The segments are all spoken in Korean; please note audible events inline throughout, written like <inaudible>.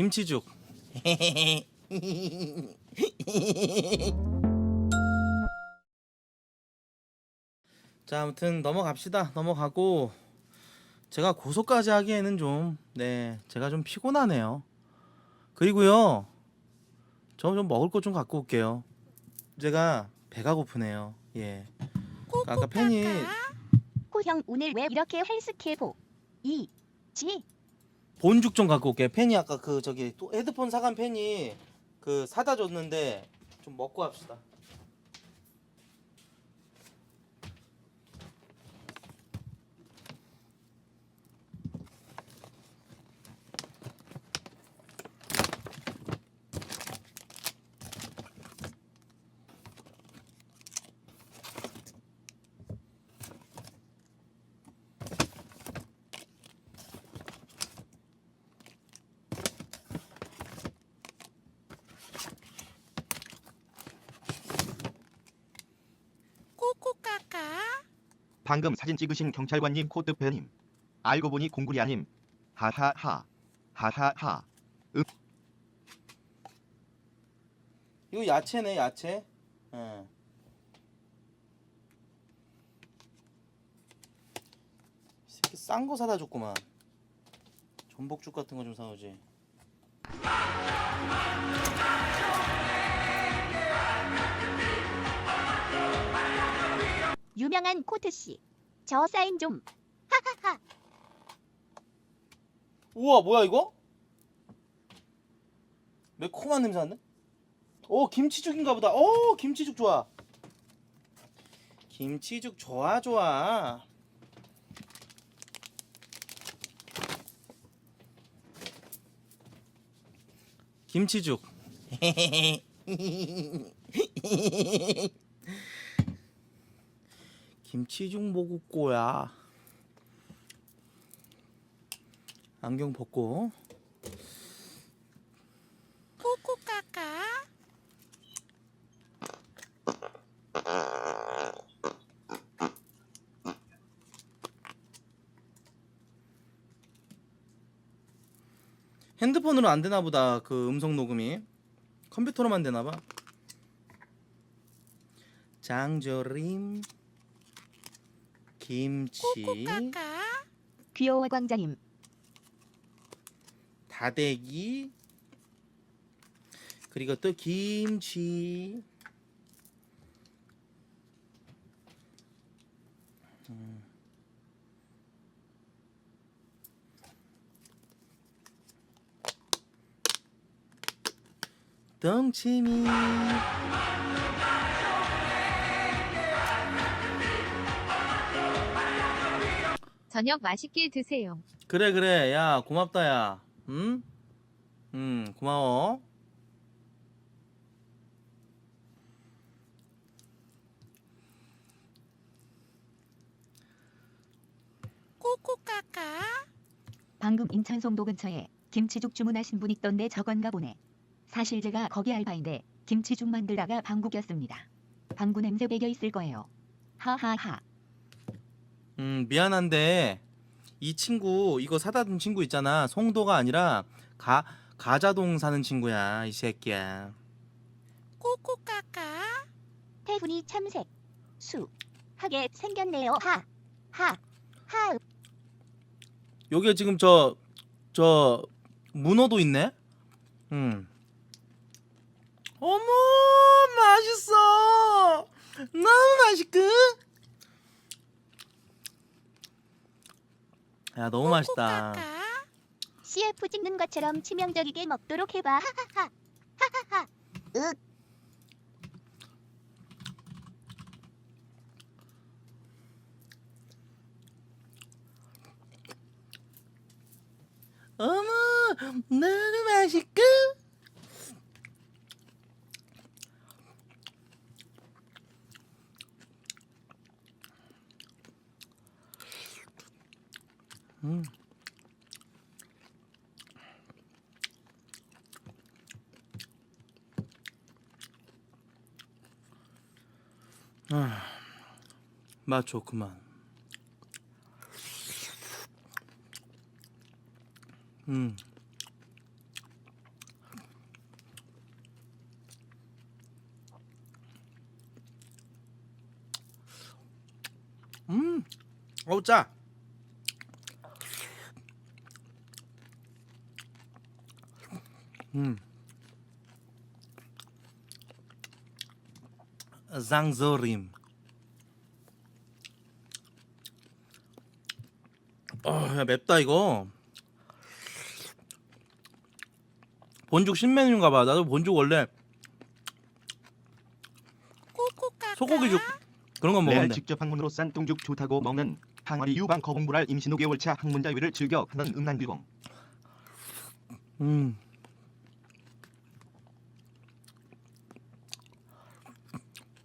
김치죽. <laughs> 자, 아무튼 넘어갑시다. 넘어가고 제가 고소까지 하기에는 좀 네, 제가 좀 피곤하네요. 그리고요. 저 좀 먹을 것 좀 갖고 올게요. 제가 배가 고프네요. 예. 아까 팬이 코형 오늘 왜 이렇게 헬스케보? 이, 지, 본죽 좀 갖고 올게요. 팬이 아까 그 저기 또 헤드폰 사간 팬이 그 사다 줬는데 좀 먹고 합시다. 방금 사진 찍으신 경찰관님 코드페님 알고 보니 공구리아님 하하하 하하하 이거 야채네 야채. 예. 이 새끼 싼 거 사다 줬구만. 전복죽 같은 거 좀 사오지. 유명한 코트 씨. 저 사인 좀. 하하하. 우와 뭐야 이거? 매콤한 냄새 나네? 오 김치죽인가 보다 오 김치죽 좋아 김치죽 좋아 좋아 김치죽 <laughs> 먹을 거야. 안경 벗고. 핸드폰으로 안 되나 보다 그 음성 녹음이. 컴퓨터로만 되나 봐. 장조림 김치 귀여워 광장님. 다대기 그리고 또 김치 음. 덩치미 저녁 맛있게 드세요. 그래 그래 야 고맙다 야 응? 응 고마워 방금 인천 송도 근처에 김치죽 주문하신 분 있던데 저건가 보네. 사실 제가 거기 알바인데 김치죽 만들다가 방구 꼈습니다. 방구 냄새 배겨 있을 거예요. 하하하. 음 미안한데 이 친구 이거 사다 준 친구 있잖아 송도가 아니라 가 가자동 사는 친구야 이 새끼야 태훈이 참새. 수. 하게 생겼네요. 하. 하. 하. 여기에 지금 저 저 문어도 있네 음 어머 맛있어 너무 맛있고 야 너무 맛있다 CF 찍는 것처럼 치명적이게 먹도록 해봐. 하하하. 하하하. 윽. 어머 너무 맛있고 맛 좋구만. 음. 음. 어우 짜. 음. 어, 장소림. 어, 야 맵다 이거. 본죽 신메뉴인가 봐. 나도 본죽 원래 소고기죽 그런 건 레알 먹었는데. 직접 항문으로 싼 똥죽 좋다고 먹는 항아리 유방 거북물알 임신 5개월차 항문자위를 즐겨 하는 음란비공 음.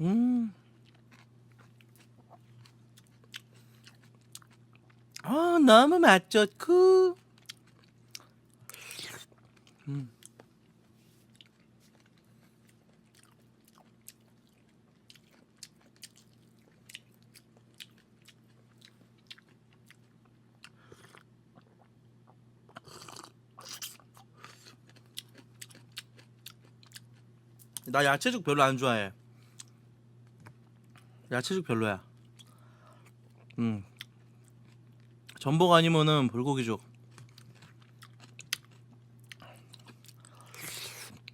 음. 아, 너무 맛 좋고. 음. 나 야채죽 별로 안 좋아해. 야채죽 별로야. 음. 전복 아니면은 불고기죽.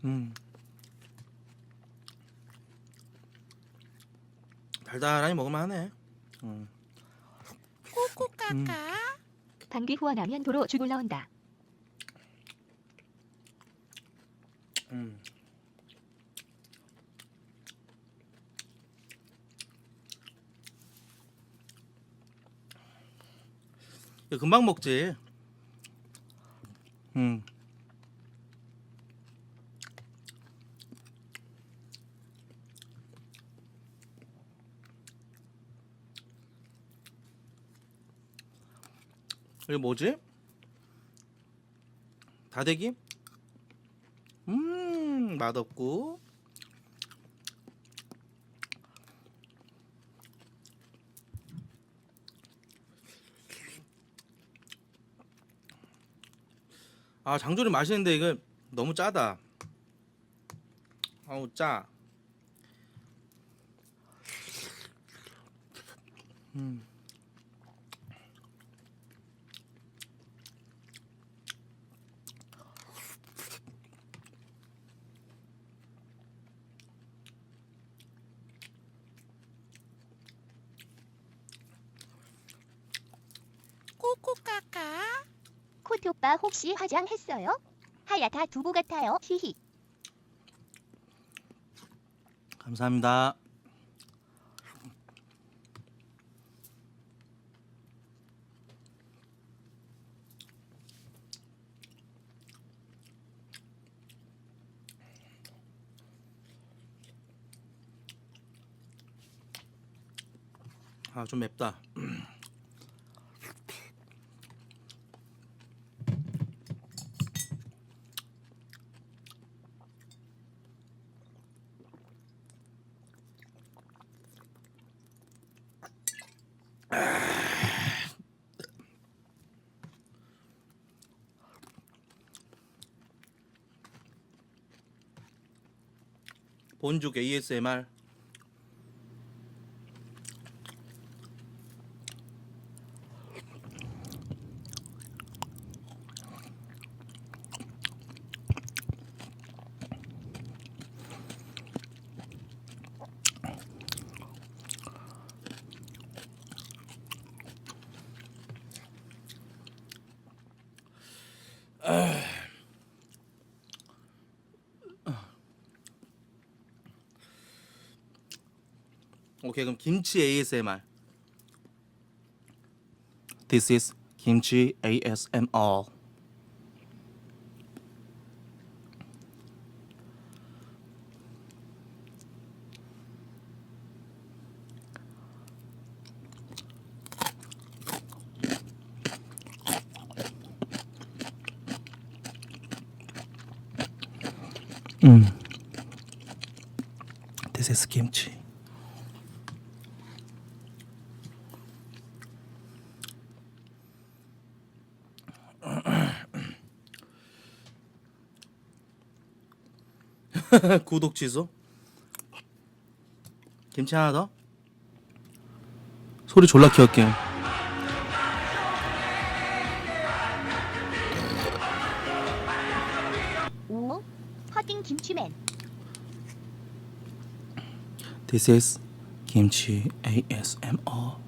음. 달달하니 먹으면 하네. 음. 음. 방귀 후원하면 도로 죽 올라온다. 음. 금방 먹지. 음. 이게 뭐지? 다대기? 음 맛없고 아 장조림 맛있는데 이거 너무 짜다 아우 짜 음. 코트 오빠 혹시 화장했어요? 하얗다 두부 같아요. 히히. 감사합니다 아 좀 맵다 <clears throat> 본죽 ASMR 오케이 그럼 김치 ASMR This is 김치 ASMR 음 This is 김 <laughs> 구독 취소. 김치 하나 더. 소리 졸라 키웠게. 오, 퍼딩 김치맨. This is 김치 ASMR.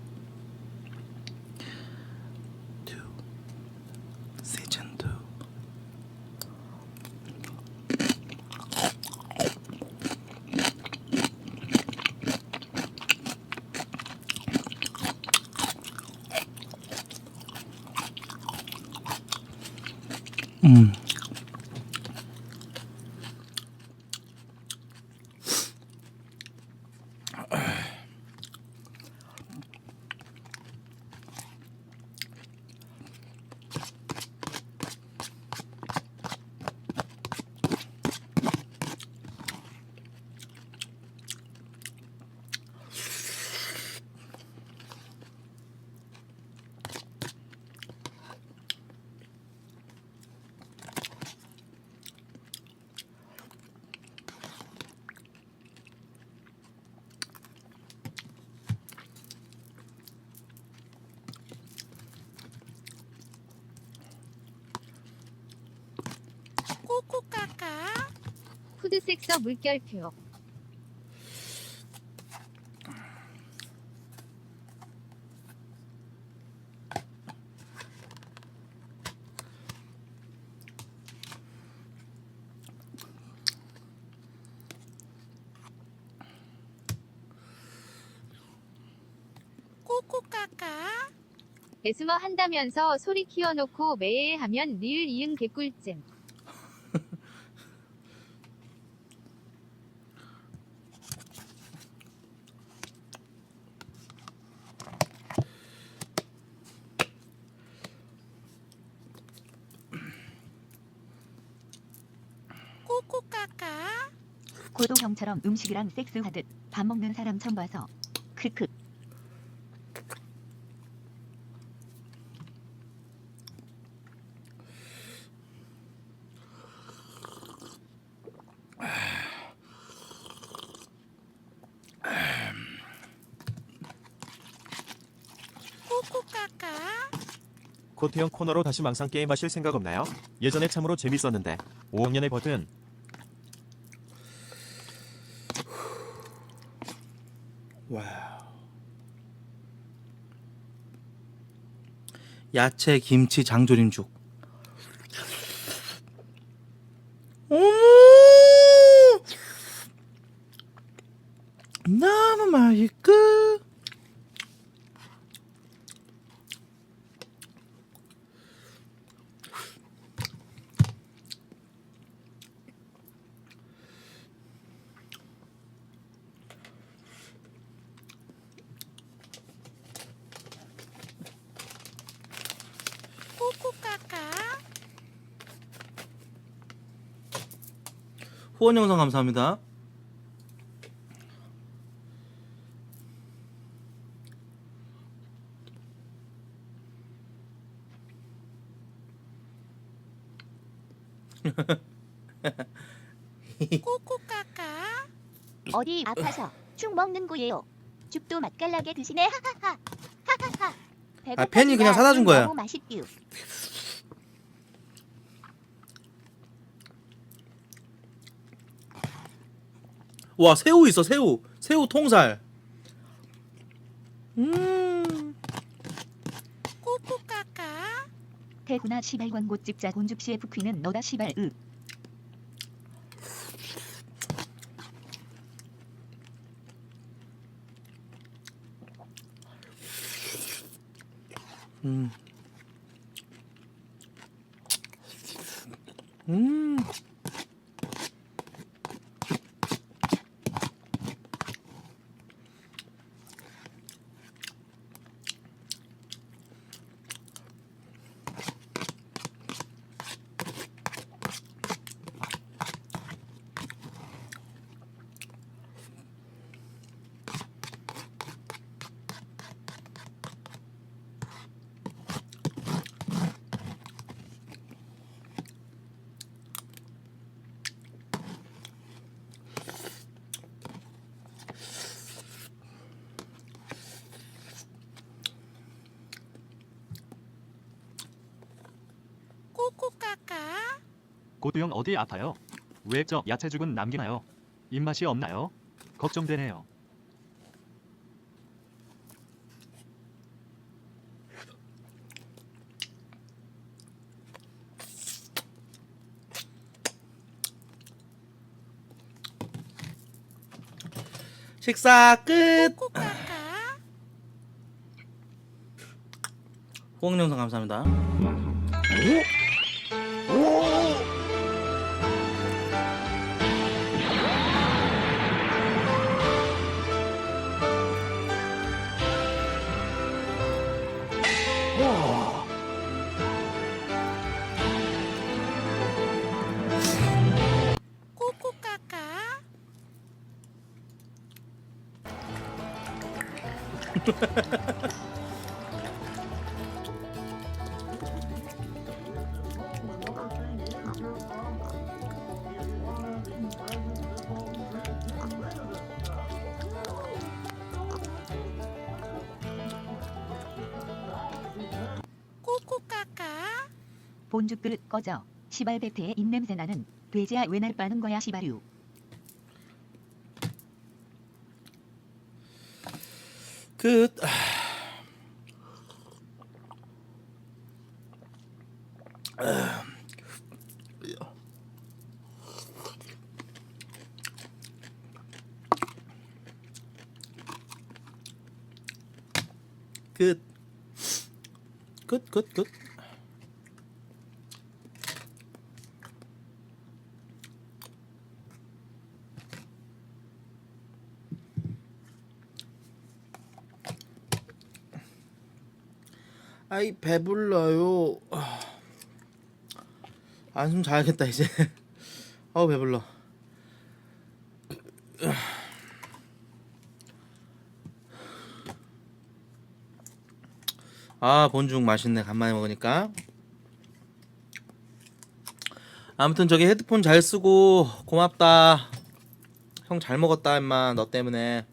음. 푸드섹서 물결표. 배스머 한다면서 소리 키워놓고 매일 하면 리을 이응 개꿀잼. 형처럼 음식이랑 섹스하듯 밥 먹는 사람 처음 봐서 크크. 코트형 코너로 다시 망상 게임 하실 생각 없나요? 예전에 참으로 재밌었는데 5학년의 버튼 야채 김치 장조림죽. 어머! 너무 맛있고. 후원 영상 감사합니다. 어디 아파서 죽 먹는 거예요. 죽도 맛깔나게 드시네. 하하하. <laughs> 하하하. 아, 팬이 그냥 사다 준 거야. 너무 맛있디 와 새우 있어 새우 새우 통살. 음. 태구나 시발 광고 찍자 곤죽시의 부퀴는 너다 시발 으 음. 음. 고두형 어디 아파요? 왜 저 야채죽은 남기나요? 입맛이 없나요? 걱정되네요. 식사 끝. 후원 영상 감사합니다. 본죽 그릇 꺼져. 시발 배트에 입냄새 나는 돼지야 왜 날 빠는 거야 시발유. 끝. 끝. 끝, 끝, 끝. 아이 배불러요. 안좀 자야겠다 이제. <laughs> 어우 배불러. 아 본죽 맛있네 간만에 먹으니까. 아무튼 저기 헤드폰 잘 쓰고 고맙다. 형 잘 먹었다 임마 너 때문에.